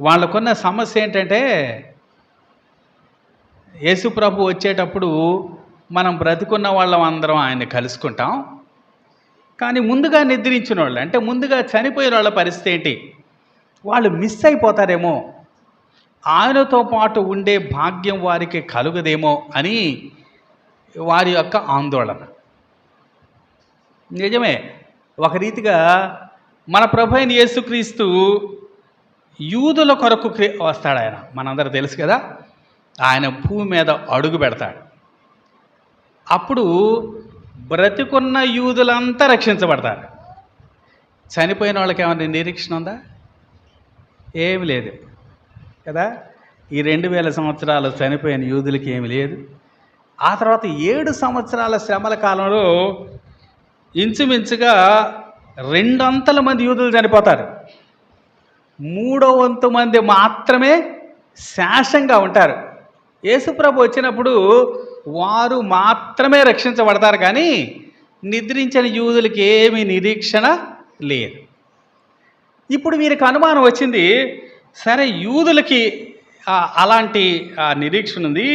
వాళ్ళకున్న సమస్య ఏంటంటే యేసు ప్రభు వచ్చేటప్పుడు మనం బ్రతికున్న వాళ్ళం అందరం ఆయన్ని కలుసుకుంటాం. కానీ ముందుగా నిద్రించిన వాళ్ళు అంటే ముందుగా చనిపోయిన వాళ్ళ పరిస్థితి ఏంటి? వాళ్ళు మిస్ అయిపోతారేమో. ఆయనతో పాటు ఉండే భాగ్యం వారికి కలుగదేమో అని వారి యొక్క ఆందోళన. నిజమే ఒక రీతిగా మన ప్రభు అయిన యేసుక్రీస్తు యూదుల కొరకు వస్తాడు ఆయన. మనందరూ తెలుసు కదా ఆయన భూమి మీద అడుగు పెడతాడు. అప్పుడు బ్రతికున్న యూదులంతా రక్షించబడతారు. చనిపోయిన వాళ్ళకి ఏమైనా నిరీక్షణ ఉందా? ఏమి లేదు. కదా? ఈ రెండు వేల సంవత్సరాలు చనిపోయిన యూదులకి ఏమి లేదు. ఆ తర్వాత ఏడు సంవత్సరాల శ్రమల కాలంలో ఇంచుమించుగా రెండొంతల మంది యూదులు చనిపోతారు. మూడో వంతు మంది మాత్రమే శాశ్వతంగా ఉంటారు. యేసుప్రభు వచ్చినప్పుడు వారు మాత్రమే రక్షించబడతారు కానీ నిద్రించిన యూదులకి ఏమీ నిరీక్షణ లేదు. ఇప్పుడు వీరికి అనుమానం వచ్చింది సరే యూదులకి అలాంటి నిరీక్షణ ఉంది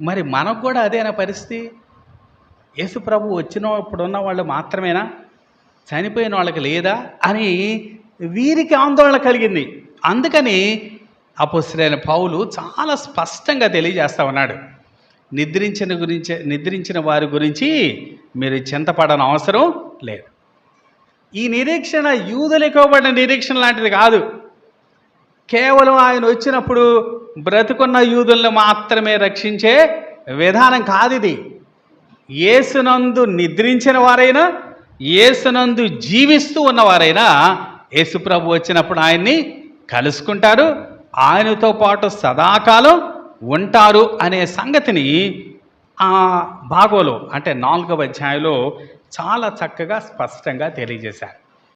మరి మనకు కూడా అదేనా పరిస్థితి? యేసుప్రభు వచ్చినప్పుడు ఉన్న వాళ్ళు మాత్రమేనా? చనిపోయిన వాళ్ళకి లేదా? అని వీరికి ఆందోళన కలిగింది. అందుకని అపుస్తులైన పౌలు చాలా స్పష్టంగా తెలియజేస్తా ఉన్నాడు. నిద్రించిన గురించి నిద్రించిన వారి గురించి మీరు చింతపడని అవసరం లేదు. ఈ నిరీక్షణ యూదులు ఇవ్వబడిన నిరీక్షణ లాంటిది కాదు. కేవలం ఆయన వచ్చినప్పుడు బ్రతుకున్న యూదులను మాత్రమే రక్షించే విధానం కాదు ఇది. ఏసునందు నిద్రించిన వారైనా ఏసునందు జీవిస్తూ ఉన్నవారైనా యేసుప్రభు వచ్చినప్పుడు ఆయన్ని కలుసుకుంటారు. ఆయనతో పాటు సదాకాలం ఉంటారు అనే సంగతిని ఆ భాగోలో అంటే నాలుగవ అధ్యాయంలో చాలా చక్కగా స్పష్టంగా తెలియజేశారు.